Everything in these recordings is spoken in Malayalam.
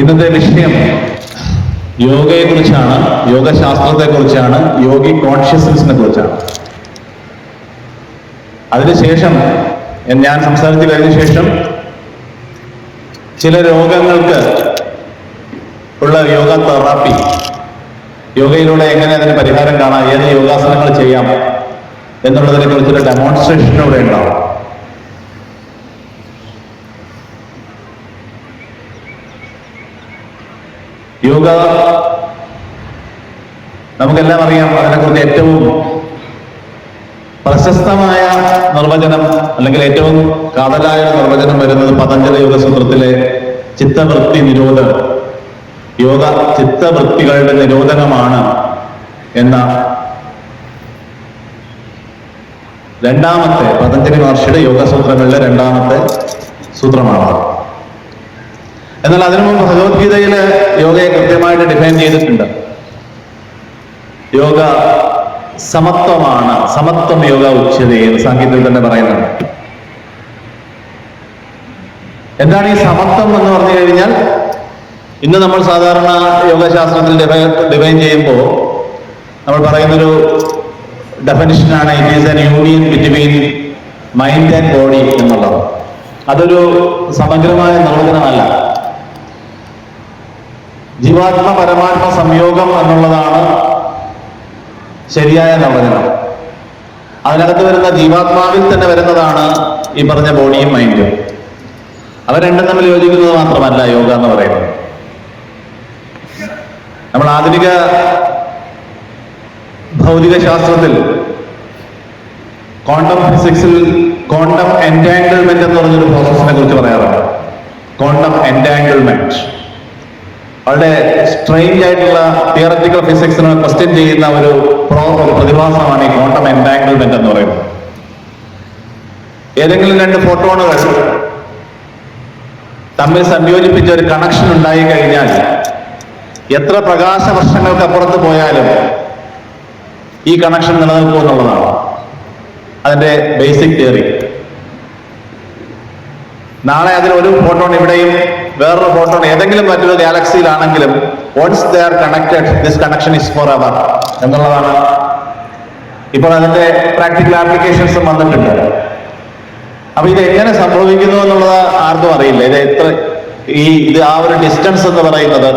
ഇന്നത്തെ വിഷയം യോഗയെ കുറിച്ചാണ് യോഗശാസ്ത്രത്തെ കുറിച്ചാണ് യോഗി കോൺഷ്യസ്നസിനെ കുറിച്ചാണ്. അതിനുശേഷം ഞാൻ സംസാരിച്ചു കഴിഞ്ഞ ശേഷം ചില രോഗങ്ങൾക്ക് ഉള്ള യോഗ തെറാപ്പി. യോഗയിലൂടെ എങ്ങനെ അതിന് പരിഹാരം കാണാം ഏത് യോഗാസനങ്ങൾ ചെയ്യാം എന്നുള്ളതിനെ കുറിച്ചൊരു ഡെമോൺസ്ട്രേഷൻ ഇവിടെ ഉണ്ടാവും. യോഗ നമുക്കെല്ലാം അറിയാം അതിനെക്കുറിച്ച് ഏറ്റവും പ്രശസ്തമായ നിർവചനം അല്ലെങ്കിൽ ഏറ്റവും കാതലായ നിർവചനം വരുന്നത് പതഞ്ജലി യോഗസൂത്രത്തിലെ ചിത്തവൃത്തി നിരോധനം. യോഗ ചിത്തവൃത്തികളുടെ നിരോധനമാണ് എന്ന രണ്ടാമത്തെ പതഞ്ജലി മഹർഷിയുടെ യോഗസൂത്രങ്ങളിലെ രണ്ടാമത്തെ സൂത്രമാണ് എന്നാൽ അതിനു മുമ്പ് ഭഗവത്ഗീതയിൽ യോഗയെ കൃത്യമായിട്ട് ഡിഫൈൻ ചെയ്തിട്ടുണ്ട്. യോഗ സമത്വമാണ് സമത്വം യോഗ ഉച്ചതി എന്ന് സാങ്കേതികത്തിൽ തന്നെ പറയുന്നുണ്ട്. എന്താണ് ഈ സമത്വം എന്ന് പറഞ്ഞു കഴിഞ്ഞാൽ? ഇന്ന് നമ്മൾ സാധാരണ യോഗശാസ്ത്രത്തിൽ ഡിഫൈൻ ചെയ്യുമ്പോൾ നമ്മൾ പറയുന്നൊരു ഡെഫിനിഷനാണ് it is an union between mind and body എന്നുള്ളത്. അതൊരു സമഗ്രമായ നിർവചനമല്ല. ജീവാത്മ പരമാത്മ സംയോഗം എന്നുള്ളതാണ് ശരിയായ നിർവചനം അതിനകത്ത് വരുന്ന ജീവാത്മാവിൽ തന്നെ വരുന്നതാണ് ഈ പറഞ്ഞ ബോഡിയും മൈൻഡും അവ രണ്ടും തമ്മിൽ യോജിക്കുന്നത് മാത്രമല്ല യോഗ എന്ന് പറയുന്നത്. നമ്മൾ ആധുനിക ഭൗതിക ശാസ്ത്രത്തിൽ ക്വാണ്ടം ഫിസിക്സിൽ ക്വാണ്ടം എന്റാങ്കിൾമെന്റ് എന്ന് പറഞ്ഞൊരു പ്രോസസ്സിനെ കുറിച്ച് പറയാറുണ്ട്. ക്വാണ്ടം എന്റാങ്കിൾമെന്റ് വളരെ സ്ട്രെയിഞ്ച് ആയിട്ടുള്ള തിയററ്റിക്കൽ ഫിസിക്സിനെ ക്വസ്റ്റ്യൻ ചെയ്യുന്ന ഒരു പ്രോബ്ലം പ്രതിഭാസമാണ് ഈ ക്വാണ്ടം എന്റാങ്കിൾമെന്റ് എന്ന് പറയുന്നത്. ഏതെങ്കിലും രണ്ട് ഫോട്ടോണുകൾ തമ്മിൽ സംയോജിപ്പിച്ച ഒരു കണക്ഷൻ ഉണ്ടായി കഴിഞ്ഞാൽ എത്ര പ്രകാശ വർഷങ്ങൾക്ക് അപ്പുറത്ത് പോയാലും ഈ കണക്ഷൻ നിലനിൽക്കും എന്നുള്ളതാണ് അതിന്റെ ബേസിക് തിയറി നാളെ അതിൽ ഒരു ഫോട്ടോൺ ഇവിടെയും വേറൊരു ഫോട്ടോൺ ഏതെങ്കിലും മറ്റൊരു ഗാലക്സിയിലാണെങ്കിലും once they are connected this connection is for ever എന്നുള്ളതാണ് ഇപ്പോൾ അതിന്റെ പ്രാക്ടിക്കൽ ആപ്ലിക്കേഷൻസ് വന്നിട്ടുണ്ട്. അപ്പൊ ഇത് എങ്ങനെ സംഭവിക്കുന്നു എന്നുള്ളത് ആർക്കും അറിയില്ല. ഇത് എത്ര ഈ ഇത് ആ ഒരു ഡിസ്റ്റൻസ് എന്ന് പറയുന്നത്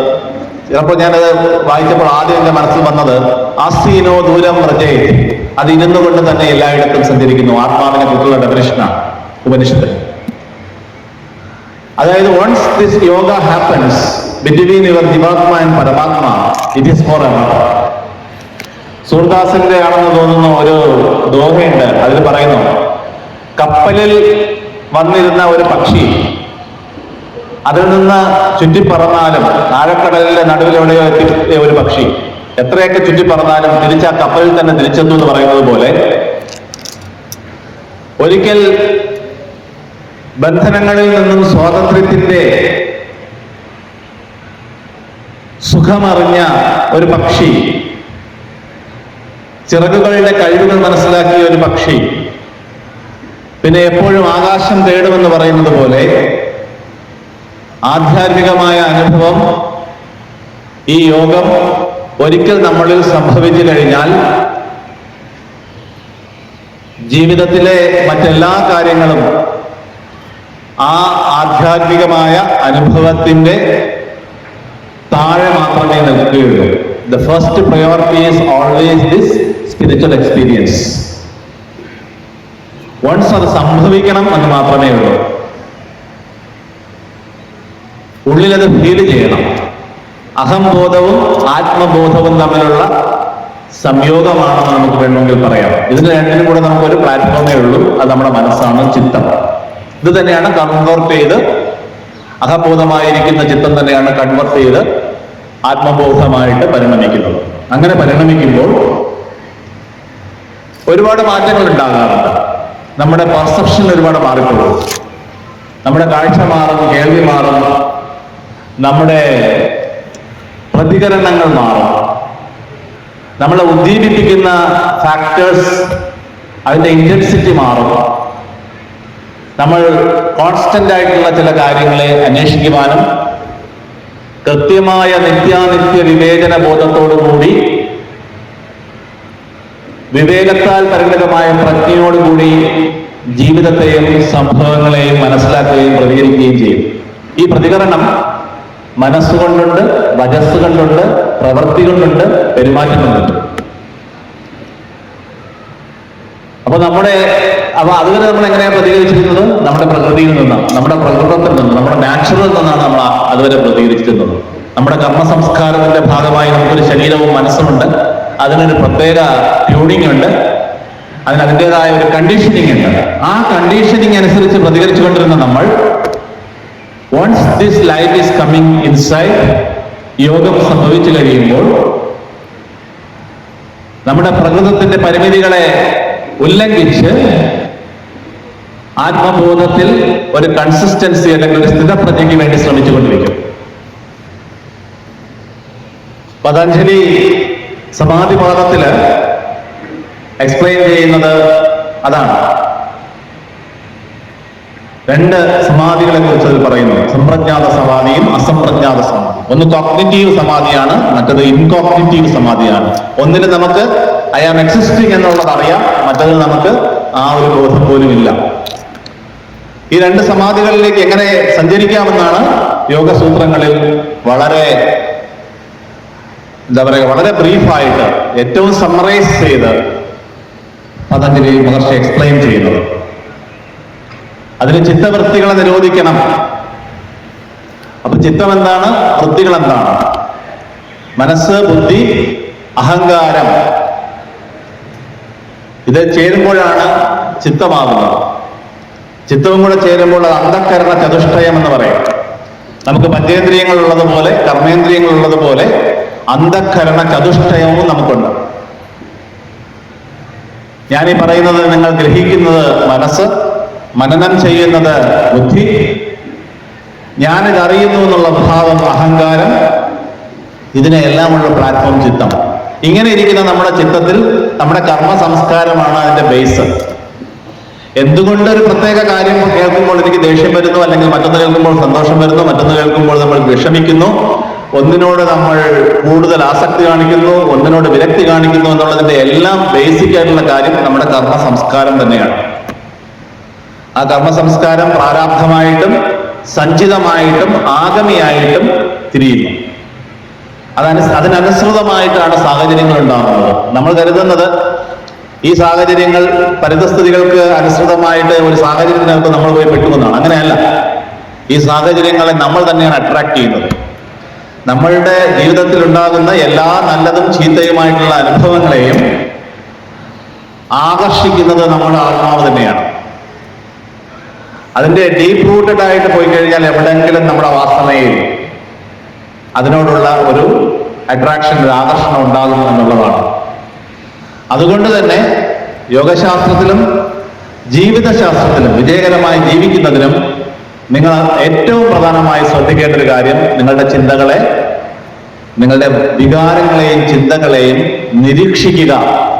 ചിലപ്പോൾ ഞാനത് വായിച്ചപ്പോൾ ആദ്യം എന്റെ മനസ്സിൽ വന്നത് അസീനോ ദൂരം വ്രജേ അത് ഇരുന്നുകൊണ്ട് തന്നെ എല്ലായിടത്തും സഞ്ചരിക്കുന്നു. ആത്മാവിനെ കുറിച്ചുള്ള ഡെഫിനിഷനാണ് ഉപനിഷത്ത്. അതായത് once this yoga happens between your jeevatma and paramatma it is for ever സൂർദാസിന്റെ ആണെന്ന് തോന്നുന്ന ഒരു ദോഹയുണ്ട്. അതിൽ പറയുന്നു കപ്പലിൽ വന്നിരുന്ന ഒരു പക്ഷി അതിൽ നിന്ന് ചുറ്റിപ്പറന്നാലും ആഴക്കടലിന്റെ നടുവിലെവിടെയോ എത്തിയ ഒരു പക്ഷി എത്രയൊക്കെ ചുറ്റിപ്പറന്നാലും തിരിച്ച് കപ്പലിൽ തന്നെ തിരിച്ചെന്നു എന്ന് പറയുന്നത് പോലെ ഒരിക്കൽ ബന്ധനങ്ങളിൽ നിന്നും സ്വാതന്ത്ര്യത്തിന്റെ സുഖമറിഞ്ഞ ഒരു പക്ഷി ചിറകുകളുടെ കഴിവുകൾ മനസ്സിലാക്കിയ ഒരു പക്ഷി പിന്നെ എപ്പോഴും ആകാശം തേടുമെന്ന് പറയുന്നത് പോലെ ആധ്യാത്മികമായ അനുഭവം ഈ യോഗം ഒരിക്കൽ നമ്മളിൽ സംഭവിച്ചു കഴിഞ്ഞാൽ ജീവിതത്തിലെ മറ്റെല്ലാ കാര്യങ്ങളും ആ ആധ്യാത്മികമായ അനുഭവത്തിന്റെ താഴെ മാത്രമേ നിൽക്കുകയുള്ളൂ. The first priority is always this spiritual experience once അത് സംഭവിക്കണം എന്ന് മാത്രമേ ഉള്ളൂ. ഉള്ളിലത് ഫീൽ ചെയ്യണം. അഹംബോധവും ആത്മബോധവും തമ്മിലുള്ള സംയോഗമാണെന്ന് നമുക്ക് വേണമെങ്കിൽ പറയാം. ഇതിന് രണ്ടിനും കൂടെ നമുക്ക് ഒരു പ്ലാറ്റ്ഫോമേ ഉള്ളൂ. അത് നമ്മുടെ മനസ്സാണ് ചിത്തം. ഇത് തന്നെയാണ് കൺവേർട്ട് ചെയ്ത് അഹബോധമായിരിക്കുന്ന ചിത്തം തന്നെയാണ് കൺവേർട്ട് ചെയ്ത് ആത്മബോധമായിട്ട് പരിണമിക്കുന്നത്. അങ്ങനെ പരിണമിക്കുമ്പോൾ ഒരുപാട് മാറ്റങ്ങൾ ഉണ്ടാകാറുണ്ട്. നമ്മുടെ പെർസെപ്ഷൻ ഒരുപാട് മാറിപ്പോകും. നമ്മുടെ കാഴ്ച മാറും കേൾവി മാറും. നമ്മുടെ പ്രതികരണങ്ങൾ മാറും. നമ്മളെ ഉദ്ദീപിപ്പിക്കുന്ന ഫാക്ടേഴ്സ് അതിന്റെ ഇന്റൻസിറ്റി മാറും. നമ്മൾ കോൺസ്റ്റന്റ് ആയിട്ടുള്ള ചില കാര്യങ്ങളെ അന്വേഷിക്കുവാനും കൃത്യമായ നിത്യാനിത്യ വിവേചന ബോധത്തോടുകൂടി വിവേകത്താൽ പരിമിതമായ പ്രജ്ഞയോടുകൂടി ജീവിതത്തെയും സംഭവങ്ങളെയും മനസ്സിലാക്കുകയും പ്രതികരിക്കുകയും ചെയ്യും. ഈ പ്രതികരണം മനസ്സുകൊണ്ടുണ്ട് പ്രവൃത്തി കൊണ്ടുണ്ട് പെരുമാറ്റം കൊണ്ടുണ്ട്. അപ്പൊ നമ്മുടെ അപ്പൊ അതുവരെ നമ്മൾ എങ്ങനെയാണ് പ്രതികരിച്ചിരുന്നത്? നമ്മുടെ പ്രകൃതിയിൽ നിന്നാണ് നമ്മുടെ പ്രകൃതത്തിൽ നിന്ന് നമ്മുടെ നാച്ചുറൽ നിന്നാണ് നമ്മൾ അതുവരെ പ്രതികരിച്ചിരുന്നത്. നമ്മുടെ കർമ്മ സംസ്കാരത്തിന്റെ ഭാഗമായി നമുക്കൊരു ശരീരവും മനസ്സുമുണ്ട്. അതിനൊരു പ്രത്യേക ട്യൂണിംഗ് ഉണ്ട്. അതിന് അതിന്റെതായ ഒരു കണ്ടീഷനിങ് ഉണ്ട്. ആ കണ്ടീഷനിങ് അനുസരിച്ച് പ്രതികരിച്ചുകൊണ്ടിരുന്ന നമ്മൾ once this life is coming inside യോഗം സംഭവിച്ചു കഴിയുമ്പോൾ നമ്മുടെ പ്രകൃതത്തിന്റെ പരിമിതികളെ ഉല്ലംഘിച്ച് ആത്മബോധത്തിൽ ഒരു കൺസിസ്റ്റൻസി അല്ലെങ്കിൽ ഒരു സ്ഥിരപ്രജ്ഞയ്ക്ക് വേണ്ടി ശ്രമിച്ചുകൊണ്ടിരിക്കും. പതഞ്ജലി സമാധിപാദത്തിൽ എക്സ്പ്ലെയിൻ ചെയ്യുന്നത് അതാണ്. രണ്ട് സമാധികളെ കുറിച്ച് അതിൽ പറയുന്നു. സംപ്രജ്ഞാത സമാധിയും അസംപ്രജ്ഞാത സമാധി ഒന്ന് കോഗ്നിറ്റീവ് സമാധിയാണ് മറ്റത് ഇൻകോഗ്നിറ്റീവ് സമാധിയാണ്. ഒന്നിന് നമുക്ക് ഐ ആം എക്സിസ്റ്റിംഗ് എന്നുള്ളത് അറിയാം മറ്റതിൽ നമുക്ക് ആ ഒരു ബോധം പോലും ഇല്ല. ഈ രണ്ട് സമാധികളിലേക്ക് എങ്ങനെ സഞ്ചരിക്കാമെന്നാണ് യോഗസൂത്രങ്ങളിൽ വളരെ എന്താ പറയുക വളരെ ബ്രീഫായിട്ട് ഏറ്റവും സമ്മറൈസ് ചെയ്ത് പതഞ്ജലി മഹർഷി എക്സ്പ്ലെയിൻ ചെയ്യുന്നത്. അതിന് ചിത്തവൃത്തികളെ നിരോധിക്കണം. അപ്പൊ ചിത്തം എന്താണ് വൃത്തികൾ എന്താണ് മനസ്സ് ബുദ്ധി അഹങ്കാരം. ഇത് ചേരുമ്പോഴാണ് ചിത്തമാകുന്നത്. ചിത്തവും കൂടെ ചേരുമ്പോൾ അത് അന്ധക്കരണ ചതുഷ്ടയം എന്ന് പറയും. നമുക്ക് പഞ്ചേന്ദ്രിയങ്ങൾ ഉള്ളതുപോലെ കർമ്മേന്ദ്രിയങ്ങൾ ഉള്ളതുപോലെ അന്ധക്കരണ ചതുഷ്ടയവും നമുക്കുണ്ട്. ഈ പറയുന്നത് നിങ്ങൾ ഗ്രഹിക്കുന്നത് മനസ്സ് മനനം ചെയ്യുന്നത് ബുദ്ധി. ഞാനിത് അറിയുന്നു എന്നുള്ള ഭാവം അഹങ്കാരം. ഇതിനെല്ലാമുള്ള പ്ലാറ്റ്ഫോം ചിത്തം. ഇങ്ങനെ ഇരിക്കുന്ന നമ്മുടെ ചിത്തത്തിൽ നമ്മുടെ കർമ്മ സംസ്കാരമാണ് അതിന്റെ ബേസ് എന്തുകൊണ്ട് ഒരു പ്രത്യേക കാര്യം കേൾക്കുമ്പോൾ എനിക്ക് ദേഷ്യം വരുന്നു അല്ലെങ്കിൽ മറ്റൊന്ന് കേൾക്കുമ്പോൾ സന്തോഷം വരുന്നു മറ്റൊന്ന് കേൾക്കുമ്പോൾ നമ്മൾ വിഷമിക്കുന്നു? ഒന്നിനോട് നമ്മൾ കൂടുതൽ ആസക്തി കാണിക്കുന്നു ഒന്നിനോട് വിരക്തി കാണിക്കുന്നു എന്നുള്ളതിന്റെ എല്ലാം ബേസിക് ആയിട്ടുള്ള കാര്യം നമ്മുടെ കർമ്മ സംസ്കാരം തന്നെയാണ്. ആ കർമ്മ സംസ്കാരം പ്രാരാബ്ധമായിട്ടും സഞ്ചിതമായിട്ടും ആഗമിയായിട്ടും തിരിയുന്നു. അതനു അതിനനുസൃതമായിട്ടാണ് സാഹചര്യങ്ങൾ ഉണ്ടാകുന്നത് നമ്മൾ കരുതുന്നത് ഈ സാഹചര്യങ്ങൾ പരിതസ്ഥിതികൾക്ക് അനുസൃതമായിട്ട് ഒരു സാഹചര്യത്തിനകത്ത് നമ്മൾ പോയി പെട്ടുമെന്നാണ്. അങ്ങനെയല്ല. ഈ സാഹചര്യങ്ങളെ നമ്മൾ തന്നെയാണ് അട്രാക്ട് ചെയ്യുന്നത്. നമ്മളുടെ ജീവിതത്തിൽ ഉണ്ടാകുന്ന എല്ലാ നല്ലതും ചീത്തയുമായിട്ടുള്ള അനുഭവങ്ങളെയും ആകർഷിക്കുന്നത് നമ്മുടെ ആത്മാവ് തന്നെയാണ്. അതിന്റെ ഡീപ് റൂട്ടഡ് ആയിട്ട് പോയി കഴിഞ്ഞാൽ എവിടെങ്കിലും നമ്മുടെ വാസനയിൽ അതിനോടുള്ള ഒരു അട്രാക്ഷൻ ഒരു ആകർഷണം ഉണ്ടാകും എന്നുള്ളതാണ്. അതുകൊണ്ട് തന്നെ യോഗശാസ്ത്രത്തിലും ജീവിതശാസ്ത്രത്തിലും വിജയകരമായി ജീവിക്കുന്നതിനും നിങ്ങൾ ഏറ്റവും പ്രധാനമായി ശ്രദ്ധിക്കേണ്ട ഒരു കാര്യം നിങ്ങളുടെ ചിന്തകളെ നിങ്ങളുടെ വികാരങ്ങളെയും ചിന്തകളെയും നിരീക്ഷിക്കുക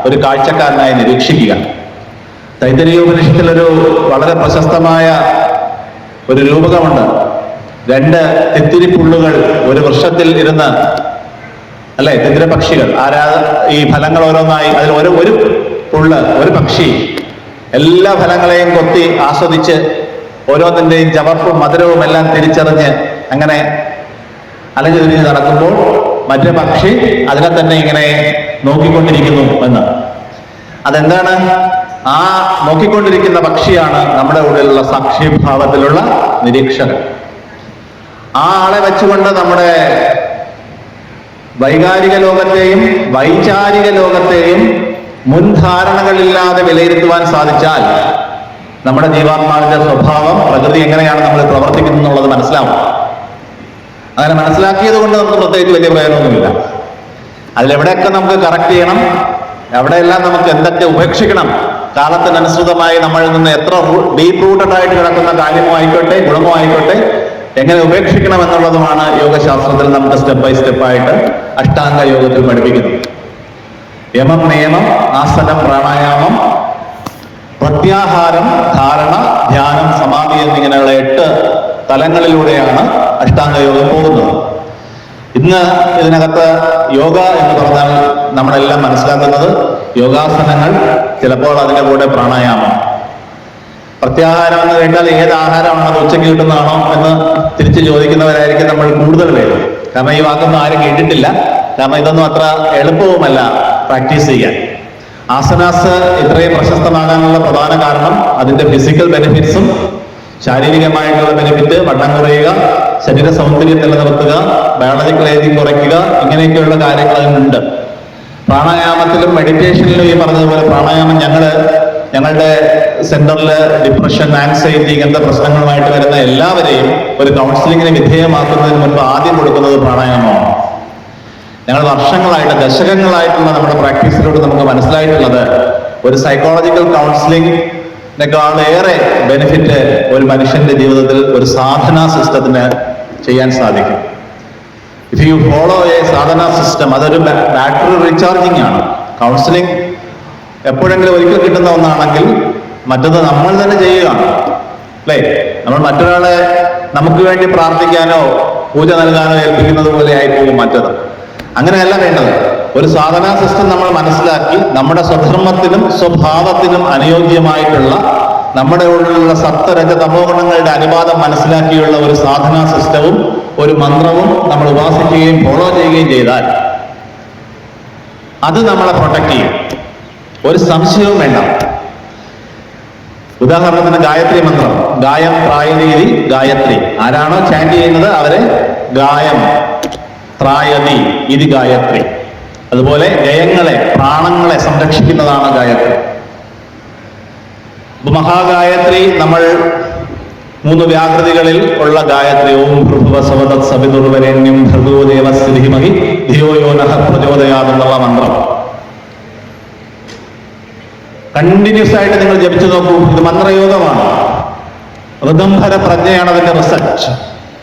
ഒരു കാഴ്ചക്കാരനായി നിരീക്ഷിക്കുക. തൈതരീയോപനിഷത്തിൽ ഒരു വളരെ പ്രശസ്തമായ ഒരു രൂപകമുണ്ട്. രണ്ട് തിത്തിരിപ്പുള്ളുകൾ ഒരു വൃക്ഷത്തിൽ ഇരുന്ന് അല്ലെ? തിത്തിര പക്ഷികൾ. ആരാ? ഈ ഫലങ്ങൾ ഓരോന്നായി അതിൽ ഒരു ഒരു പുള്ള് ഒരു പക്ഷി. എല്ലാ ഫലങ്ങളെയും കൊത്തി ആസ്വദിച്ച് ഓരോന്നിന്റെയും ചവർപ്പും മധുരവും എല്ലാം തിരിച്ചറിഞ്ഞ് അങ്ങനെ അലഞ്ഞു തിരിഞ്ഞ് നടക്കുമ്പോൾ മറ്റേ പക്ഷി അതിനെ തന്നെ ഇങ്ങനെ നോക്കിക്കൊണ്ടിരിക്കുന്നു എന്ന്. അതെന്താണ്? ആ നോക്കിക്കൊണ്ടിരിക്കുന്ന പക്ഷിയാണ് നമ്മുടെ ഉള്ളിലുള്ള സാക്ഷിഭാവത്തിലുള്ള നിരീക്ഷകൻ. ആ ആളെ വെച്ചുകൊണ്ട് നമ്മുടെ വൈകാരിക ലോകത്തെയും വൈചാരിക ലോകത്തെയും മുൻധാരണകളില്ലാതെ വിലയിരുത്തുവാൻ സാധിച്ചാൽ നമ്മുടെ ജീവാത്മാവിന്റെ സ്വഭാവം പ്രകൃതി എങ്ങനെയാണ് നമ്മൾ പ്രവർത്തിക്കുന്നത് എന്നുള്ളത് മനസ്സിലാവും. അങ്ങനെ മനസ്സിലാക്കിയത് കൊണ്ട് നമുക്ക് പ്രത്യേകിച്ച് വലിയ പ്രയോജനമൊന്നുമില്ല. അതിലെവിടെയൊക്കെ നമുക്ക് കറക്റ്റ് ചെയ്യണം എവിടെയെല്ലാം നമുക്ക് എന്തൊക്കെ ഉപേക്ഷിക്കണം കാലത്തിനനുസൃതമായി നമ്മളിൽ നിന്ന് എത്ര ഡീപ് റൂട്ടഡ് ആയിട്ട് കിടക്കുന്ന കാര്യമോ ആയിക്കോട്ടെ ഗുണമോ ആയിക്കോട്ടെ എങ്ങനെ ഉപേക്ഷിക്കണം എന്നുള്ളതുമാണ് യോഗശാസ്ത്രത്തിൽ നമുക്ക് സ്റ്റെപ്പ് ബൈ സ്റ്റെപ്പ് ആയിട്ട് അഷ്ടാംഗ യോഗത്തിൽ പഠിപ്പിക്കുന്നത്. യമം നിയമം ആസനം പ്രാണായാമം പ്രത്യാഹാരം ധാരണ ധ്യാനം സമാധി എന്നിങ്ങനെയുള്ള എട്ട് തലങ്ങളിലൂടെയാണ് അഷ്ടാംഗ യോഗം പോകുന്നത്. ഇന്ന് ഇതിനകത്ത് യോഗ എന്ന് പറഞ്ഞാൽ നമ്മളെല്ലാം മനസ്സിലാക്കുന്നത് യോഗാസനങ്ങൾ ചിലപ്പോൾ അതിന്റെ കൂടെ പ്രാണായാമം. പ്രത്യാഹാരം എന്ന് കേട്ടാൽ ഏത് ആഹാരമാണ് അത് ഉച്ചയ്ക്ക് കിട്ടുന്നതാണോ എന്ന് തിരിച്ചു ചോദിക്കുന്നവരായിരിക്കും നമ്മൾ കൂടുതൽ പേര്. കാരണം ഈ വാക്കൊന്നും ആരും കേട്ടിട്ടില്ല. കാരണം ഇതൊന്നും അത്ര എളുപ്പവുമല്ല പ്രാക്ടീസ് ചെയ്യാൻ. ആസനാസ് ഇത്രയും പ്രശസ്തമാകാനുള്ള പ്രധാന കാരണം അതിന്റെ ഫിസിക്കൽ ബെനിഫിറ്റ്സും ശാരീരികമായിട്ടുള്ള ബെനിഫിറ്റ് വണ്ണം കുറയുക ശരീര സൗന്ദര്യം നിലനിർത്തുക ബയോളജിക്കൽ ഏജിങ് കുറയ്ക്കുക ഇങ്ങനെയൊക്കെയുള്ള കാര്യങ്ങൾ അതിനുണ്ട്. പ്രാണായാമത്തിലും മെഡിറ്റേഷനിലും ഈ പറഞ്ഞതുപോലെ പ്രാണായാമം ഞങ്ങൾ ഞങ്ങളുടെ സെന്ററിൽ ഡിപ്രഷൻ ആൻസൈറ്റി ഇങ്ങനത്തെ പ്രശ്നങ്ങളുമായിട്ട് വരുന്ന എല്ലാവരെയും ഒരു കൗൺസിലിങ്ങിന് വിധേയമാക്കുന്നതിന് മുൻപ് ആദ്യം കൊടുക്കുന്നത് പ്രാണായാമമാണ്. ഞങ്ങൾ വർഷങ്ങളായിട്ട് ദശകങ്ങളായിട്ടുള്ള നമ്മുടെ പ്രാക്ടീസിലൂടെ നമുക്ക് മനസ്സിലായിട്ടുള്ളത് ഒരു സൈക്കോളജിക്കൽ കൗൺസിലിംഗ് ഏറെ ബെനിഫിറ്റ് ഒരു മനുഷ്യന്റെ ജീവിതത്തിൽ ഒരു സാധനാ സിസ്റ്റത്തിന് ചെയ്യാൻ സാധിക്കും. If you follow a sadhana system അതൊരു ബാറ്ററി റീചാർജിങ് ആണ്. കൗൺസിലിംഗ് എപ്പോഴെങ്കിലും ഒരിക്കൽ കിട്ടുന്ന ഒന്നാണെങ്കിൽ മറ്റത് നമ്മൾ തന്നെ ചെയ്യുകയാണ്. അല്ലേ? നമ്മൾ മറ്റൊരാളെ നമുക്ക് വേണ്ടി പ്രാർത്ഥിക്കാനോ പൂജ നൽകാനോ ഏൽപ്പിക്കുന്നത് പോലെ ആയിപ്പോകും മറ്റത്. അങ്ങനെയല്ല വേണ്ടത്. ഒരു സാധനാ സിസ്റ്റം നമ്മൾ മനസ്സിലാക്കി നമ്മുടെ സ്വധർമ്മത്തിനും സ്വഭാവത്തിനും അനുയോജ്യമായിട്ടുള്ള നമ്മുടെ ഉള്ളിലുള്ള സപ്തരജ തമോ ഗുണങ്ങളുടെ അനുപാതം മനസ്സിലാക്കിയുള്ള ഒരു സാധനാ സിസ്റ്റവും ഒരു മന്ത്രവും നമ്മൾ ഉപാസിക്കുകയും ഫോളോ ചെയ്യുകയും ചെയ്താൽ അത് നമ്മളെ പ്രൊട്ടക്ട് ചെയ്യും. ഒരു സംശയവും വേണ്ട. ഉദാഹരണത്തിന് ഗായത്രി മന്ത്രം. ഗായം പ്രായനീതി ഗായത്രി. ആരാണോ ചാൻഡ് ചെയ്യുന്നത് അവരെ ഗായം പ്രായതി ഇത് ഗായത്രി. അതുപോലെ ജയങ്ങളെ പ്രാണങ്ങളെ സംരക്ഷിക്കുന്നതാണ് ഗായത്രി. മഹാഗായത്രി നമ്മൾ മൂന്ന് വ്യാകൃതികളിൽ ഉള്ള ഗായത്രി. ഓം ഭൃഭുവസവതത് സവിതുർവരേണ്യം ഭർഗോദേവ സ്ഥിതിമഹി ധിയോ യോ നഹ പ്രചോദയാതെന്നുള്ള മന്ത്രം. കണ്ടിന്യൂസ് ആയിട്ട് നിങ്ങൾ ജപിച്ചു നോക്കൂ. ഇത് മന്ത്രയോഗമാണ്. ഋതംഭര പ്രജ്ഞയാണ് അതിന്റെ റിസർച്ച്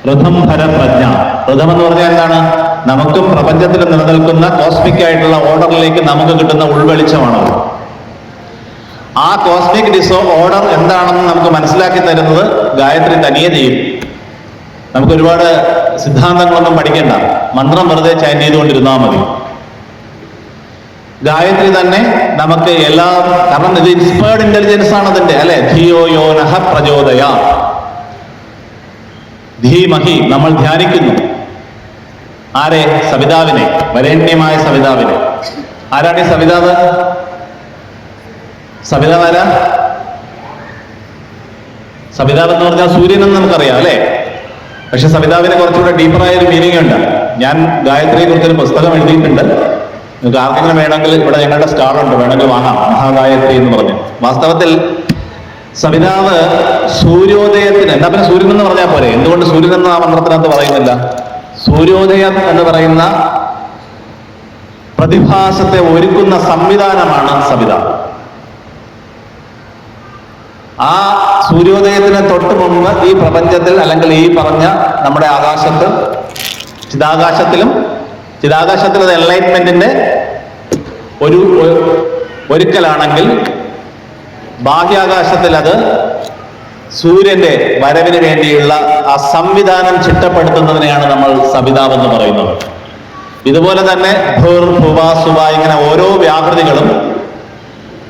ഋതംഭര പ്രജ്ഞ. ഋതം എന്ന് പറഞ്ഞാൽ എന്താണ്? നമുക്ക് പ്രപഞ്ചത്തിൽ നിലനിൽക്കുന്ന കോസ്മിക് ആയിട്ടുള്ള ഓർഡറിലേക്ക് നമുക്ക് കിട്ടുന്ന ഉൾവെളിച്ചമാണ് ആ കോസ്മിക് ഡിസോ ഓർഡർ എന്താണെന്ന് നമുക്ക് മനസ്സിലാക്കി തരുന്നത് ഗായത്രി തനിയെ ചെയ്യും. നമുക്ക് ഒരുപാട് സിദ്ധാന്തങ്ങളൊന്നും പഠിക്കേണ്ട. മന്ത്രം വെറുതെ ചൈൻ ചെയ്തുകൊണ്ടിരുന്നാൽ മതി. ഗായത്രി തന്നെ നമുക്ക് എല്ലാ കാരണം ഇത് ഇൻസ്പയർഡ് ഇന്റലിജൻസ് ആണ് അതിന്റെ അല്ലെ? ധിയോ യോനഹ പ്രചോദയ. ധീമഹി നമ്മൾ ധ്യാനിക്കുന്നു. ആരെ? സവിതാവിനെ വരേണ്യമായ സവിതാവിനെ. ആരാണ് ഈ സവിതാവ്? സവിതാവ് ആരാ? സവിതാവ് എന്ന് പറഞ്ഞാൽ സൂര്യൻ എന്ന് നമുക്കറിയാം അല്ലെ? പക്ഷെ സവിതാവിന് കുറച്ചുകൂടെ ഡീപ്പറായ ഒരു മീനിങ് ഉണ്ട്. ഞാൻ ഗായത്രിയെ കുറിച്ചൊരു പുസ്തകം എഴുതിയിട്ടുണ്ട്. നിങ്ങൾക്ക് ആർക്കെങ്കിലും വേണമെങ്കിൽ ഇവിടെ ഞങ്ങളുടെ സ്റ്റാളുണ്ട് വേണമെങ്കിൽ വാങ്ങാം. മഹാഗായത്രി എന്ന് പറഞ്ഞു. വാസ്തവത്തിൽ സവിതാവ് സൂര്യോദയത്തിന് എന്നാ പിന്നെ സൂര്യൻ എന്ന് പറഞ്ഞാൽ പോരെ? എന്തുകൊണ്ട് സൂര്യൻ എന്ന് ആ മന്ത്രത്തിനകത്ത് പറയുന്നില്ല? സൂര്യോദയം എന്ന് പറയുന്ന പ്രതിഭാസത്തെ ഒരുക്കുന്ന സംവിധാനമാണ് സവിത ആ സൂര്യോദയത്തിന് തൊട്ട് മുമ്പ് ഈ പ്രപഞ്ചത്തിൽ അല്ലെങ്കിൽ ഈ പറഞ്ഞ നമ്മുടെ ആകാശത്ത് ചിതാകാശത്തിലും ചിതാകാശത്തിൽ അത് എൻലൈറ്റ്മെന്റിന്റെ ഒരു ഒരുക്കലാണെങ്കിൽ ബാഹ്യാകാശത്തിൽ അത് സൂര്യന്റെ വരവിന് വേണ്ടിയുള്ള ആ സംവിധാനം ചിട്ടപ്പെടുത്തുന്നതിനെയാണ് നമ്മൾ സവിതാവ് എന്ന് പറയുന്നത്. ഇതുപോലെ തന്നെ ഭൂർ ഭുവ സുവ ഇങ്ങനെ ഓരോ വ്യാകൃതികളും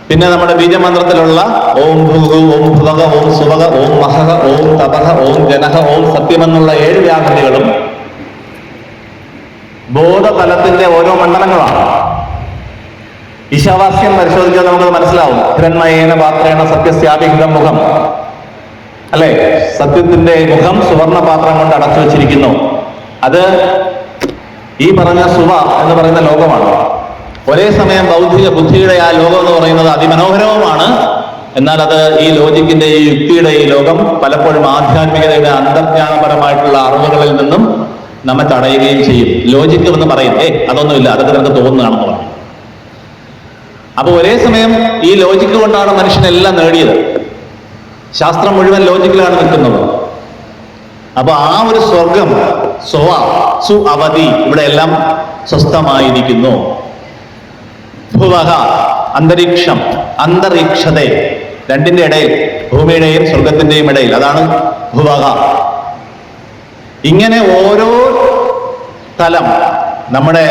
പിന്നെ നമ്മുടെ ബീജമന്ത്രത്തിലുള്ള ഓം ഭൂഹു ഓം ഭുവക ഓം സുവക ഓം മഹക ഓം തപഹ ഓം ജനഹ ഓം സത്യം എന്നുള്ള ഏഴ് വ്യാകൃതികളും ബോധതലത്തിന്റെ ഓരോ മണ്ഡലങ്ങളാണ്. ഈശാവാസ്യം പരിശോധിച്ചാൽ നമുക്ക് മനസ്സിലാവും. ഹിരൺമയേന പാത്രേണ സത്യസ്യാപിഹിതം മുഖം. അല്ലെ? സത്യത്തിന്റെ മുഖം സുവർണ പാത്രം കൊണ്ട് അടച്ചു വെച്ചിരിക്കുന്നു. അത് ഈ പറഞ്ഞ സുവ എന്ന് പറയുന്ന ലോകമാണ്. ഒരേ സമയം ബൗദ്ധിക ബുദ്ധിയുടെ ആ ലോകം എന്ന് പറയുന്നത് അതിമനോഹരവുമാണ്. എന്നാൽ അത് ഈ ലോജിക്കിന്റെ ഈ യുക്തിയുടെ ഈ ലോകം പലപ്പോഴും ആധ്യാത്മികതയുടെ അന്തർജ്ഞാനപരമായിട്ടുള്ള അറിവുകളിൽ നിന്നും നമ്മെ തടയുകയും ചെയ്യും. ലോജിക്ക് എന്ന് പറയും ഏ അതൊന്നുമില്ല അതൊക്കെ നിനക്ക് തോന്നുകയാണെന്ന് പറയും. അപ്പൊ ഒരേ സമയം ഈ ലോജിക്ക് കൊണ്ടാണ് മനുഷ്യനെല്ലാം നേടിയത്. ശാസ്ത്രം മുഴുവൻ ലോജിക്കിലാണ് നിൽക്കുന്നത്. അപ്പൊ ആ ഒരു സ്വർഗം സ്വ സു അവധി ഇവിടെ എല്ലാം സ്വസ്ഥമായിരിക്കുന്നു. ഭുവഹ അന്തരീക്ഷം അന്തരീക്ഷത രണ്ടിന്റെ ഇടയിൽ ഭൂമിയുടെയും സ്വർഗത്തിന്റെയും ഇടയിൽ അതാണ് ഭുവക ഇങ്ങനെ ഓരോ തലം നമ്മുടെ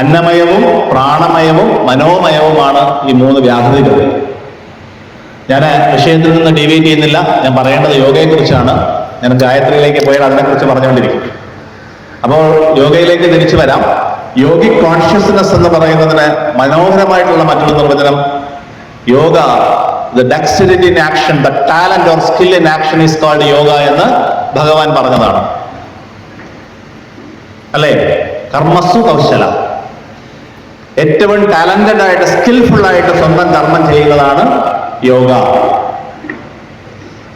അന്നമയവും പ്രാണമയവും മനോമയവുമാണ് ഈ മൂന്ന് വ്യാഹൃതികൾ ഞാൻ വിഷയത്തിൽ നിന്ന് ഡിവൈറ്റ് ചെയ്യുന്നില്ല. ഞാൻ പറയേണ്ടത് യോഗയെക്കുറിച്ചാണ്. ഞാൻ ഗായത്രിയിലേക്ക് പോയാൽ അതിനെക്കുറിച്ച് പറഞ്ഞുകൊണ്ടിരിക്കും. അപ്പോൾ യോഗയിലേക്ക് തിരിച്ചു വരാം. യോഗി കോൺഷ്യസ്നെസ് എന്ന് പറയുന്നതിന് മനോഹരമായിട്ടുള്ള മറ്റൊരു നിർവചനം. Yoga the dexterity in action the talent or skill in action is called yoga എന്ന് ഭഗവാൻ പറഞ്ഞതാണ്. അല്ലേ? കർമ്മസു കൗശല. ഏറ്റവും ടാലന്റഡ് ആയിട്ട് സ്കിൽഫുൾ ആയിട്ട് സ്വന്തം കർമ്മം ചെയ്യുന്നതാണ് യോഗ.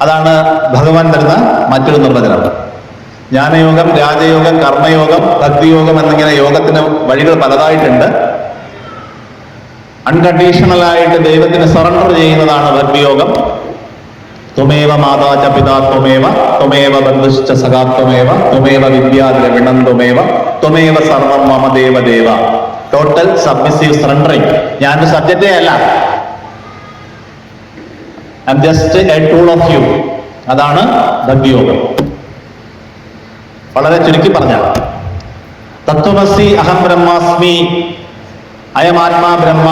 അതാണ് ഭഗവാൻ തരുന്ന മറ്റൊരു നിർവചനം. ജ്ഞാനയോഗം രാജയോഗം കർമ്മയോഗം ഭക്തിയോഗം എന്നിങ്ങനെ യോഗത്തിന് വഴികൾ പലതായിട്ടുണ്ട്. അൺകണ്ടീഷണൽ ആയിട്ട് ദൈവത്തിന് സറണ്ടർ ചെയ്യുന്നതാണ് ഭക്തിയോഗം. ത്വമേവ മാതാ ച പിതാ ത്വമേവ ത്വമേവ ബന്ധുശ്ച സഖാ ത്വമേവ ത്വമേവ വിദ്യാദ്രവിണം ത്വമേവ ത്വമേവ സർവം മമ ദേവ ദേവ. ടോട്ടൽ സബ്മിസീവ് സറണ്ടറിങ് ഞാനൊരു സബ്ജക്റ്റേ അല്ല. I just a tool of you അതാണ് ഭക്തിയോഗം വളരെ ചുരുക്കി പറഞ്ഞാൽ തത്വമസി അഹം ബ്രഹ്മാസ്മി അയം ആത്മാ ബ്രഹ്മ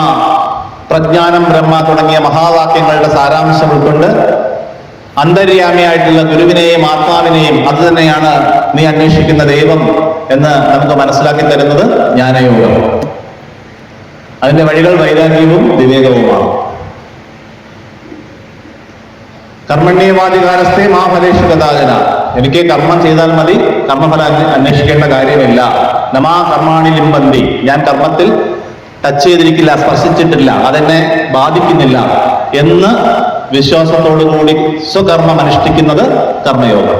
പ്രജ്ഞാനം ബ്രഹ്മ തുടങ്ങിയ മഹാവാക്യങ്ങളുടെ സാരാംശം ഉൾക്കൊണ്ട് അന്തര്യാമിയായിട്ടുള്ള ഗുരുവിനെയും ആത്മാവിനെയും അത് തന്നെയാണ് നീ അന്വേഷിക്കുന്ന ദൈവം എന്ന് നമുക്ക് മനസ്സിലാക്കി തരുന്നത് ജ്ഞാനയോഗം. അതിന്റെ വഴികൾ വൈരാഗ്യവും വിവേകവുമാണ്. കർമ്മണ്യവാദികാരസ്ഥേ മാ എനിക്ക് കർമ്മം ചെയ്താൽ മതി കർമ്മഫലം അന്വേ- അന്വേഷിക്കേണ്ട കാര്യമില്ല. നമാ കർമാണി ലിംബന്തി. ഞാൻ കർമ്മത്തിൽ ടച്ച് ചെയ്തിരിക്കില്ല സ്പർശിച്ചിട്ടില്ല അതെന്നെ ബാധിക്കുന്നില്ല എന്ന് വിശ്വാസത്തോടു കൂടി സ്വകർമ്മം അനുഷ്ഠിക്കുന്നത് കർമ്മയോഗം.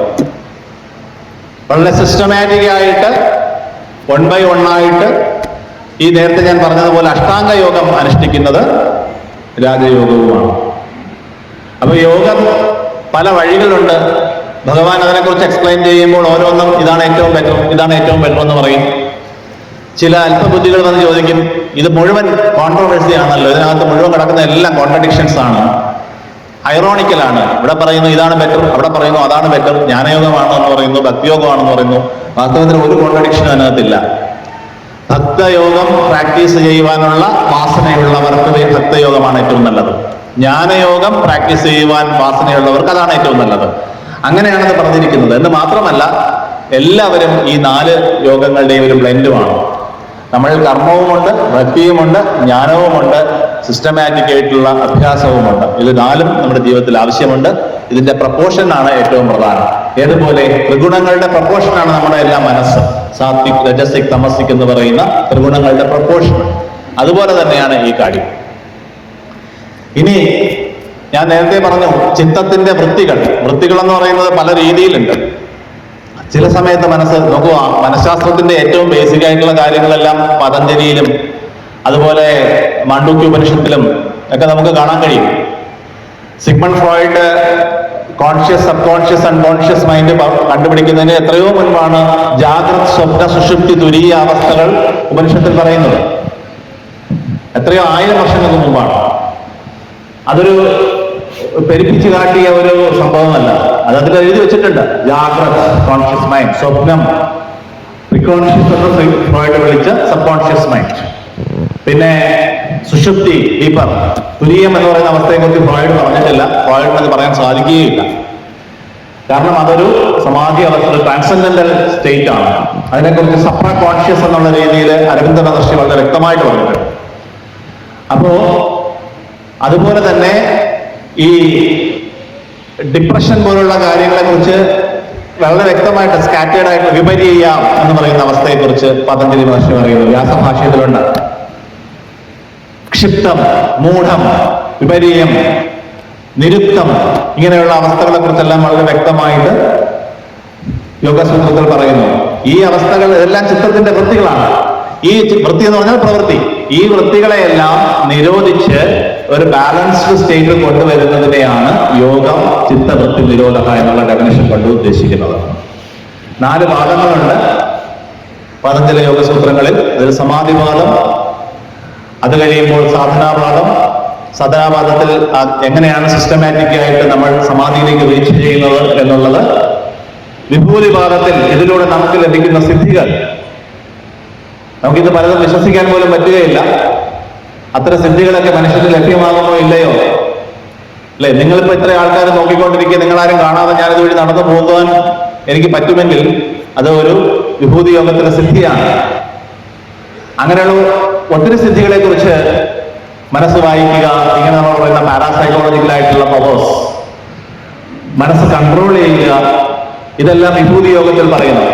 വളരെ സിസ്റ്റമാറ്റിക് ആയിട്ട് വൺ ബൈ വൺ ആയിട്ട് ഈ നേരത്തെ ഞാൻ പറഞ്ഞതുപോലെ അഷ്ടാംഗ യോഗം അനുഷ്ഠിക്കുന്നത് രാജയോഗവുമാണ്. അപ്പൊ യോഗം പല വഴികളുണ്ട്. ഭഗവാൻ അതിനെക്കുറിച്ച് എക്സ്പ്ലെയിൻ ചെയ്യുമ്പോൾ ഓരോന്നും ഇതാണ് ഏറ്റവും ബെറ്റർ ഇതാണ് ഏറ്റവും ബെറ്റർ എന്ന് പറയും. ചില അല്പബുദ്ധികൾ വന്ന് ചോദിക്കും ഇത് മുഴുവൻ കോൺട്രവേഴ്സി ആണല്ലോ ഇതിനകത്ത് മുഴുവൻ കിടക്കുന്ന എല്ലാം കോൺട്രഡിക്ഷൻസ് ആണ്. ഐറോണിക്കലാണ് ഇവിടെ പറയുന്നു ഇതാണ് ബെറ്റർ അവിടെ പറയുന്നു അതാണ് ബെറ്റർ ജ്ഞാനയോഗമാണ് എന്ന് പറയുന്നു ഭക്തിയോഗമാണെന്ന് പറയുന്നു. വാസ്തവത്തിൽ ഒരു കോൺട്രഡിക്ഷനും അതിനകത്തില്ല. ഭക്തയോഗം പ്രാക്ടീസ് ചെയ്യുവാനുള്ള വാസനയുള്ളവർക്ക് ഭക്തയോഗമാണ് ഏറ്റവും നല്ലത്. ജ്ഞാനയോഗം പ്രാക്ടീസ് ചെയ്യുവാൻ വാസനയുള്ളവർക്ക് അതാണ് ഏറ്റവും നല്ലത്. അങ്ങനെയാണ് അത് പറഞ്ഞിരിക്കുന്നത്. എന്ന് മാത്രമല്ല എല്ലാവരും ഈ നാല് യോഗങ്ങളുടെയും ഒരു ബ്ലെൻഡുമാണ് നമ്മൾ കർമ്മവുമുണ്ട് ഭക്തിയുമുണ്ട് ജ്ഞാനവുമുണ്ട് സിസ്റ്റമാറ്റിക് ആയിട്ടുള്ള അഭ്യാസവുമുണ്ട്. ഇത് നാലും നമ്മുടെ ജീവിതത്തിൽ ആവശ്യമുണ്ട്. ഇതിന്റെ പ്രപ്പോർഷൻ ആണ് ഏറ്റവും പ്രധാനം. ഏതുപോലെ? ത്രിഗുണങ്ങളുടെ പ്രപ്പോർഷനാണ് നമ്മുടെ എല്ലാ മനസ്സ്. സാത്വിക് രജസിക് തമസിക് എന്ന് പറയുന്ന ത്രിഗുണങ്ങളുടെ പ്രപ്പോർഷൻ അതുപോലെ തന്നെയാണ് ഈ കാര്യം. ഇനി ഞാൻ നേരത്തെ പറഞ്ഞു ചിത്തത്തിന്റെ വൃത്തികൾ. വൃത്തികൾ എന്ന് പറയുന്നത് പല രീതിയിലുണ്ട്. ചില സമയത്ത് മനസ്സ് നോക്കുക മനഃശാസ്ത്രത്തിന്റെ ഏറ്റവും ബേസിക് ആയിട്ടുള്ള കാര്യങ്ങളെല്ലാം പതഞ്ജലിയിലും അതുപോലെ മാണ്ഡൂക്യ ഉപനിഷത്തിലും ഒക്കെ നമുക്ക് കാണാൻ കഴിയും. Sigmund Freud conscious sub conscious unconscious mind കണ്ടുപിടിക്കുന്നതിന് എത്രയോ മുൻപാണ് ജാഗ്രത സ്വപ്ന സുഷുപ്തി തുരീയ അവസ്ഥകൾ ഉപനിഷത്തിൽ പറയുന്നത്. എത്രയോ ആയിരം വർഷങ്ങൾക്ക് മുമ്പാണ്. അതൊരു പെരുപ്പിച്ച് കാട്ടിയ ഒരു സംഭവമല്ല. അത് അതിൽ എഴുതി വെച്ചിട്ടുണ്ട്. ജാഗ്രത കോൺഷ്യസ് മൈൻഡ് സ്വപ്നം. പ്രിക്കോൺഷ്യസ് ഫ്രോയിഡ് വിളിച്ച സബ് കോൺഷ്യസ് മൈൻഡ് പിന്നെ സുഷുപ്തി ഡീപ്പർ തുരീയം എന്ന് പറയുന്ന അവസ്ഥയെക്കുറിച്ച് ഫ്രോയിഡ് പറഞ്ഞിട്ടില്ല. ഫ്രോയിഡിന് അത് പറയാൻ സാധിക്കുകയില്ല. കാരണം അതൊരു സമാധി അവസ്ഥ ട്രാൻസെൻഡന്റൽ സ്റ്റേറ്റ് ആണ്. അതിനെക്കുറിച്ച് സപ്ര കോൺഷ്യസ് എന്നുള്ള രീതിയിൽ അരവിന്ദ മഹർഷി വളരെ വ്യക്തമായിട്ട് പറഞ്ഞിട്ടുണ്ട്. അപ്പോ അതുപോലെ തന്നെ ഈ ഡിപ്രഷൻ പോലുള്ള കാര്യങ്ങളെ കുറിച്ച് വളരെ വ്യക്തമായിട്ട് സ്കാറ്റേഡ് ആയിട്ട് വിപരീയാം എന്ന് പറയുന്ന അവസ്ഥയെക്കുറിച്ച് പതഞ്ജലി മഹർഷി പറയുന്നു. വ്യാസഭാഷ്യത്തിലുണ്ട്. ക്ഷിപ്തം മൂഢം വിപരീയം നിരുക്തം ഇങ്ങനെയുള്ള അവസ്ഥകളെ കുറിച്ചെല്ലാം വളരെ വ്യക്തമായിട്ട് യോഗസൂത്രത്തിൽ പറയുന്നു. ഈ അവസ്ഥകൾ ഇതെല്ലാം ചിത്രത്തിന്റെ വൃത്തികളാണ്. ഈ വൃത്തി എന്ന് പറഞ്ഞാൽ പ്രവൃത്തി. ഈ വൃത്തികളെയെല്ലാം നിരോധിച്ച് ഒരു ബാലൻസ്ഡ് സ്റ്റേറ്റിൽ കൊണ്ടുവരുന്നതിനെയാണ് യോഗം ചിത്തവൃത്തി നിരോധക എന്നുള്ള ഡെഫിനേഷൻ കൊണ്ട് ഉദ്ദേശിക്കുന്നത്. നാല് ഭാഗങ്ങളുണ്ട്. പതഞ്ജലി യോഗസൂത്രങ്ങളിൽ അതിൽ സമാധിപാദം അത് കഴിയുമ്പോൾ സാധനാപാദം സാധനാപാദത്തിൽ എങ്ങനെയാണ് സിസ്റ്റമാറ്റിക് ആയിട്ട് നമ്മൾ സമാധിയിലേക്ക് റീച്ച് ചെയ്യുന്നത് എന്നുള്ളത് വിഭൂതിപാദത്തിൽ ഇതിലൂടെ നമുക്ക് ലഭിക്കുന്ന സിദ്ധികൾ. നമുക്കിത് പലതും വിശ്വസിക്കാൻ പോലും പറ്റുകയില്ല. അത്ര സിദ്ധികളൊക്കെ മനുഷ്യന് ലഭ്യമാകുമോ ഇല്ലയോ? അല്ലെ? നിങ്ങളിപ്പോ ഇത്ര ആൾക്കാർ നോക്കിക്കൊണ്ടിരിക്കുക നിങ്ങളാരും കാണാതെ ഞാനിത് വഴി നടന്നു പോകുവാൻ എനിക്ക് പറ്റുമെങ്കിൽ അത് ഒരു വിഭൂതി യോഗത്തിന്റെ സിദ്ധിയാണ്. അങ്ങനെയുള്ള ഒത്തിരി സിദ്ധികളെ കുറിച്ച് മനസ്സ് വായിക്കുക ഇങ്ങനെ നമ്മൾ പറയുന്ന പാരാസൈക്കോളജിക്കൽ ആയിട്ടുള്ള പവേഴ്സ് മനസ്സ് കൺട്രോൾ ചെയ്യുക ഇതെല്ലാം വിഭൂതി യോഗത്തിൽ പറയുന്നു.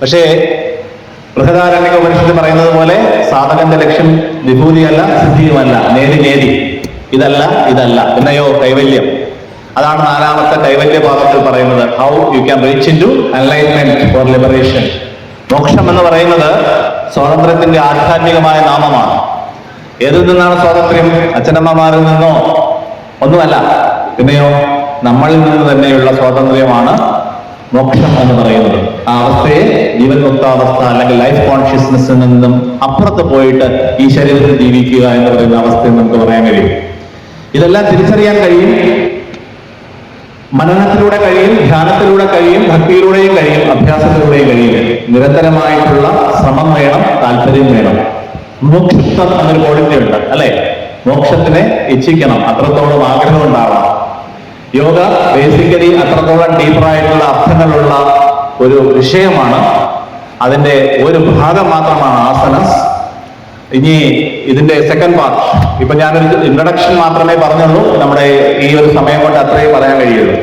പക്ഷേ ബൃഹദാരണ്യക ഉപനിഷത്തിൽ പറയുന്നത് പോലെ സാധകന്റെ ലക്ഷ്യം വിഭൂതിയല്ല സിദ്ധിയുമല്ല. നേരി നേരി ഇതല്ല ഇതല്ല. പിന്നെയോ കൈവല്യം. അതാണ് നാലാമത്തെ കൈവല്യ ഭാഗത്തിൽ പറയുന്നത്. How you can reach in to alignment for liberation മോക്ഷം എന്ന് പറയുന്നത് സ്വാതന്ത്ര്യത്തിന്റെ ആധ്യാത്മികമായ നാമമാണ്. ഏതിൽ നിന്നാണ് സ്വാതന്ത്ര്യം? അച്ഛനമ്മമാരിൽ നിന്നോ? ഒന്നുമല്ല. പിന്നെയോ നമ്മളിൽ നിന്ന് തന്നെയുള്ള സ്വാതന്ത്ര്യമാണ് മോക്ഷം എന്ന് പറയുന്നത്. ആ അവസ്ഥയെ ജീവൻ മുക്താവസ്ഥ അല്ലെങ്കിൽ ലൈഫ് കോൺഷ്യസ്നെസ്സിൽ നിന്നും അപ്പുറത്ത് പോയിട്ട് ഈ ശരീരത്തിൽ ജീവിക്കുക എന്ന് പറയുന്ന അവസ്ഥയിൽ നമുക്ക് പറയാൻ കഴിയും. ഇതെല്ലാം തിരിച്ചറിയാൻ കഴിയും. മനനത്തിലൂടെ കഴിയും ധ്യാനത്തിലൂടെ കഴിയും ഭക്തിയിലൂടെയും കഴിയും അഭ്യാസത്തിലൂടെയും കഴിയും. നിരന്തരമായിട്ടുള്ള ശ്രമം വേണം താല്പര്യം വേണം. മോക്ഷത്വം എന്നൊരു ക്വാളിറ്റി ഉണ്ട് അല്ലെ? മോക്ഷത്തിനെ ഇച്ഛിക്കണം അത്രത്തോളം ആഗ്രഹം ഉണ്ടാവണം. യോഗ ബേസിക്കലി അത്രത്തോളം ഡീപ്പറായിട്ടുള്ള അർത്ഥങ്ങളുള്ള ഒരു വിഷയമാണ്. അതിന്റെ ഒരു ഭാഗം മാത്രമാണ് ആസനസ്. ഇനി ഇതിന്റെ സെക്കൻഡ് പാർട്ട് ഇപ്പൊ ഞാനൊരു ഇൻട്രഡക്ഷൻ മാത്രമേ പറഞ്ഞുള്ളൂ. നമ്മുടെ ഈ ഒരു സമയം കൊണ്ട് അത്രയും പറയാൻ കഴിയുള്ളൂ.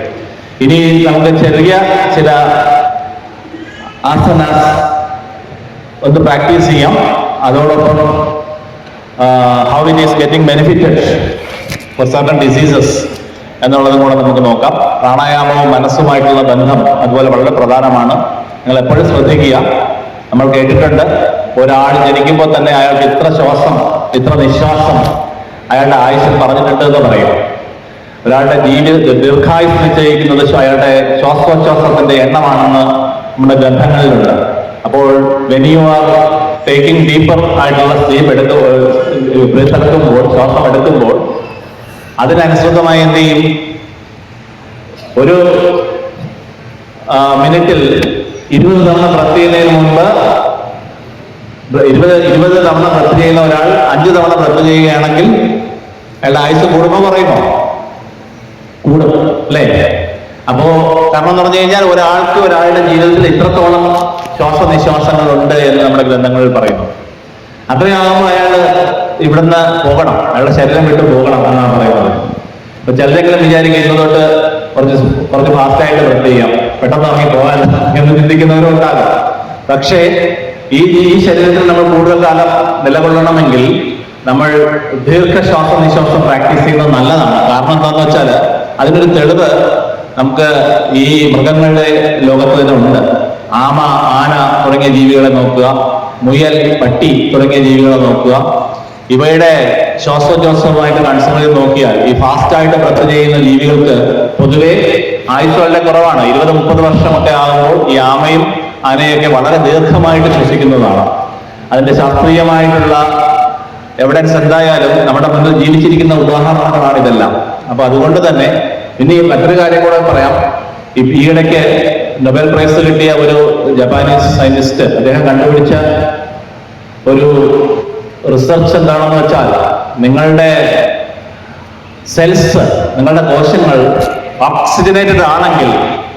ഇനി നമുക്ക് ചെറിയ ചില ആസനാസ് ഒന്ന് പ്രാക്ടീസ് ചെയ്യാം. അതോടൊപ്പം how it is getting benefited for certain diseases എന്നുള്ളതും കൂടെ നമുക്ക് നോക്കാം. പ്രാണായാമവും മനസ്സുമായിട്ടുള്ള ബന്ധം അതുപോലെ വളരെ പ്രധാനമാണ്. നിങ്ങൾ എപ്പോഴും ശ്രദ്ധിക്കുക. നമ്മൾ കേട്ടിട്ടുണ്ട്. ഒരാൾ ജനിക്കുമ്പോൾ തന്നെ അയാൾക്ക് ഇത്ര ശ്വാസം ഇത്ര നിശ്വാസം അയാളുടെ ആയുസ്സിൽ പറഞ്ഞിട്ടുണ്ട് എന്ന് പറയും. ഒരാളുടെ ജീവിത ദീർഘായുസ് നിശ്ചയിക്കുന്നത് അയാളുടെ ശ്വാസോച്ഛ്വാസത്തിന്റെ എണ്ണമാണെന്ന് നമ്മുടെ ഗ്രന്ഥങ്ങളിലുണ്ട്. അപ്പോൾ ടേക്കിംഗ് ഡീപ്പർ ആയിട്ടുള്ള സ്ലീപ്പ് എടുക്കുമ്പോൾ ശ്വാസം എടുക്കുമ്പോൾ അതിനനുസൃതമായി എന്ത് ചെയ്യും? ഒരു മിനിറ്റിൽ ഇരുപത് തവണ പ്രത്യേകതയിൽ മുമ്പ് ഇരുപത് ഇരുപത് തവണ ബ്രത്ത് ചെയ്യുന്ന ഒരാൾ അഞ്ച് തവണ ബ്രത്ത് ചെയ്യുകയാണെങ്കിൽ അയാളുടെ ആയുസ് കൂടുമോ പറയുമോ കൂടും അല്ലേ? അപ്പോ കാരണം എന്ന് പറഞ്ഞു കഴിഞ്ഞാൽ ഒരാൾക്ക് ഒരാളുടെ ജീവിതത്തിൽ ഇത്രത്തോളം ശ്വാസനിശ്വാസങ്ങൾ ഉണ്ട് എന്ന് നമ്മുടെ ഗ്രന്ഥങ്ങളിൽ പറയുന്നു. അത്രയാകുമ്പോൾ അയാൾ ഇവിടുന്ന് പോകണം. അയാളുടെ ശരീരം വിട്ട് പോകണം എന്നാണ് പറയുന്നത്. അപ്പൊ ചിലരെങ്കിലും വിചാരിക്കും ഇന്ന് തൊട്ട് കുറച്ച് കുറച്ച് ഫാസ്റ്റായിട്ട് ബ്രത്ത് ചെയ്യാം. പെട്ടെന്ന് ഇറങ്ങി പോകാൻ എന്ന് ചിന്തിക്കുന്നവരും ഉണ്ടാകും. പക്ഷേ ഈ ഈ ശരീരത്തിൽ നമ്മൾ കൂടുതൽ കാലം നിലകൊള്ളണമെങ്കിൽ നമ്മൾ ദീർഘശ്വാസ നിശ്വാസം പ്രാക്ടീസ് ചെയ്യുന്നത് നല്ലതാണ്. കാരണം എന്താണെന്ന് വെച്ചാൽ അതിനൊരു തെളിവ് നമുക്ക് ഈ മൃഗങ്ങളുടെ ലോകത്ത് തന്നെ ഉണ്ട്. ആമ ആന തുടങ്ങിയ ജീവികളെ നോക്കുക മുയൽ പട്ടി തുടങ്ങിയ ജീവികളെ നോക്കുക. ഇവയുടെ ശ്വാസോച്ഛ്വാസവുമായിട്ട് ചെയ്ത് നോക്കിയാൽ ഈ ഫാസ്റ്റ് ആയിട്ട് ബ്രത്ത് ചെയ്യുന്ന ജീവികൾക്ക് പൊതുവെ ആയുസ് വളരെ കുറവാണ്. ഇരുപത് മുപ്പത് വർഷമൊക്കെ ആകുമ്പോൾ ഈ ആമയും ആനയൊക്കെ വളരെ ദീർഘമായിട്ട് ശ്വസിക്കുന്നതാണ്. അതിന്റെ ശാസ്ത്രീയമായിട്ടുള്ള എവിഡൻസ് എന്തായാലും നമ്മുടെ മുന്നിൽ ജീവിച്ചിരിക്കുന്ന ഉദാഹരണങ്ങളാണ് ഇതെല്ലാം. അപ്പൊ അതുകൊണ്ട് തന്നെ ഇനി മറ്റൊരു കാര്യം കൂടെ പറയാം. ഈയിടയ്ക്ക് നൊബേൽ പ്രൈസ് കിട്ടിയ ഒരു ജപ്പാനീസ് സയന്റിസ്റ്റ് അദ്ദേഹം കണ്ടുപിടിച്ച ഒരു റിസർച്ച് എന്താണെന്ന് വെച്ചാൽ നിങ്ങളുടെ സെൽസ് നിങ്ങളുടെ കോശങ്ങൾ ഓക്സിജനേറ്റഡ് ആണെങ്കിൽ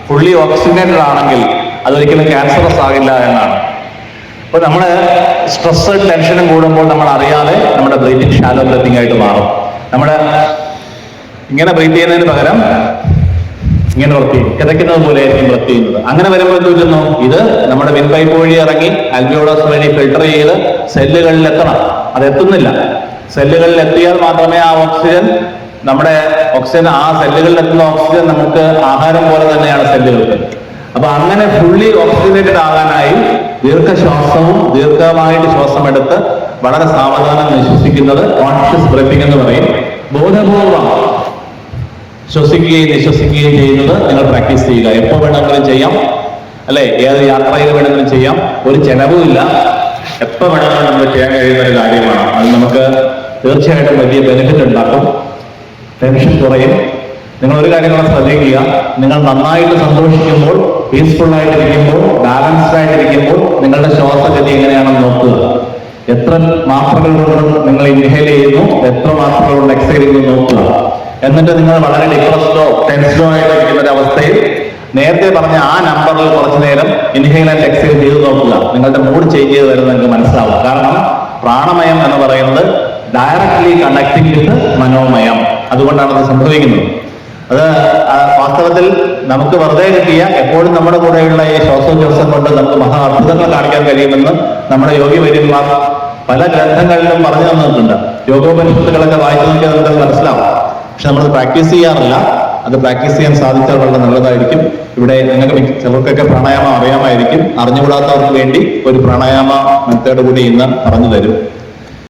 ഫുള്ളി ഓക്സിജനേറ്റഡ് ആണെങ്കിൽ അതൊരിക്കലും ക്യാൻസറസ് ആകില്ല എന്നാണ്. അപ്പൊ നമ്മൾ സ്ട്രെസ് ടെൻഷനും കൂടുമ്പോൾ നമ്മൾ അറിയാതെ നമ്മുടെ ബ്രീത്തിങ് ഷാലോ ബ്രീത്തിങ് ആയിട്ട് മാറും. നമ്മുടെ ഇങ്ങനെ ബ്രീത്ത് ചെയ്യുന്നതിന് പകരം ഇങ്ങനെ വൃത്തി കിതയ്ക്കുന്നത് പോലെ ആയിരിക്കും വൃത്തി ചെയ്യുന്നത്. അങ്ങനെ വരുമ്പോൾ എന്ത് പറ്റുന്നു? ഇത് നമ്മുടെ വിൻപൈപ്പ് വഴി ഇറങ്ങി അൽബിയോഡോസ് വഴി ഫിൽട്ടർ ചെയ്ത് സെല്ലുകളിൽ എത്തണം. അത് എത്തുന്നില്ല. സെല്ലുകളിൽ എത്തിയാൽ മാത്രമേ ആ ഓക്സിജൻ നമ്മുടെ ഓക്സിജൻ ആ സെല്ലുകളിൽ എത്തുന്ന ഓക്സിജൻ നമുക്ക് ആഹാരം പോലെ തന്നെയാണ് സെല്ലുകൾക്ക് അപ്പൊ അങ്ങനെ ഫുള്ളി ഓക്സിജനേറ്റഡ് ആകാനായി ദീർഘശ്വാസവും ദീർഘമായിട്ട് ശ്വാസം എടുത്ത് വളരെ സാവധാനം നിശ്വസിക്കുന്നത് കോൺഷ്യസ് ബ്രീത്തിങ് എന്ന് പറയും. ബോധപൂർവം ശ്വസിക്കുകയും നിശ്വസിക്കുകയും ചെയ്യുന്നത് നിങ്ങൾ പ്രാക്ടീസ് ചെയ്യുക. എപ്പോ വേണമെങ്കിലും ചെയ്യാം. അല്ലെ? ഏത് യാത്രയിൽ വേണമെങ്കിലും ചെയ്യാം. ഒരു ചെലവുമില്ല എപ്പോ വേണമെങ്കിലും നമ്മൾ ചെയ്യാൻ കഴിയുന്ന ഒരു കാര്യമാണ്. അത് നമുക്ക് തീർച്ചയായിട്ടും വലിയ ബെനിഫിറ്റ് ഉണ്ടാക്കും. ടെൻഷൻ കുറയും. നിങ്ങൾ ഒരു കാര്യം കൂടെ ശ്രദ്ധിക്കുക. നിങ്ങൾ നന്നായിട്ട് സന്തോഷിക്കുമ്പോൾ പീസ്ഫുൾ ആയിട്ടിരിക്കുമ്പോൾ ബാലൻസ്ഡ് ആയിട്ടിരിക്കുമ്പോൾ നിങ്ങളുടെ ശ്വാസഗതി എങ്ങനെയാണെന്ന് നോക്കുക. എത്ര മാത്രകൾ കൊണ്ട് നിങ്ങൾ ഇൻഹേൽ ചെയ്യുന്നു എത്ര മാത്രകൾ കൊണ്ട് എക്സൈൽ ചെയ്യുന്നു നോക്കുക. എന്നിട്ട് നിങ്ങൾ വളരെ ഡിപ്രസ്ഡോ ടെൻസ്ഡോ ആയിട്ടിരിക്കുന്ന ഒരു അവസ്ഥയിൽ നേരത്തെ പറഞ്ഞ ആ നമ്പറിൽ കുറച്ചു നേരം ഇൻഹേൽ ആൻഡ് എക്സൈൽ ചെയ്ത് നോക്കുക. നിങ്ങളുടെ മൂഡ് ചേഞ്ച് ചെയ്ത് വരുന്നത് നിങ്ങൾക്ക് മനസ്സിലാവും. കാരണം പ്രാണമയം എന്ന് പറയുന്നത് ഡയറക്ട്ലി കണക്ടിങ് വിത്ത് മനോമയം. അതുകൊണ്ടാണ് അത് സംഭവിക്കുന്നത്. അത് വാസ്തവത്തിൽ നമുക്ക് വെറുതെ കിട്ടിയ എപ്പോഴും നമ്മുടെ കൂടെയുള്ള ഈ ശ്വാസോച്ഛ്വാസം കൊണ്ട് നമുക്ക് മഹാ അത്ഭുതങ്ങൾ കാണിക്കാൻ കഴിയുമെന്ന് നമ്മുടെ യോഗി വര്യന്മാർ പല ഗ്രന്ഥങ്ങളിലും പറഞ്ഞു തന്നിട്ടുണ്ട്. യോഗോപനിഷത്തുകളൊക്കെ വായിച്ചു നോക്കിയാൽ നമുക്ക് മനസ്സിലാവും. പക്ഷെ നമ്മൾ പ്രാക്ടീസ് ചെയ്യാറില്ല. അത് പ്രാക്ടീസ് ചെയ്യാൻ സാധിച്ചാൽ വളരെ നല്ലതായിരിക്കും. ഇവിടെ നിങ്ങൾക്ക് ചിലർക്കൊക്കെ പ്രാണായാമം അറിയാമായിരിക്കും. അറിഞ്ഞുകൂടാത്തവർക്ക് വേണ്ടി ഒരു പ്രാണായാമ മെത്തേഡ് കൂടി ഇന്ന് പറഞ്ഞു തരും.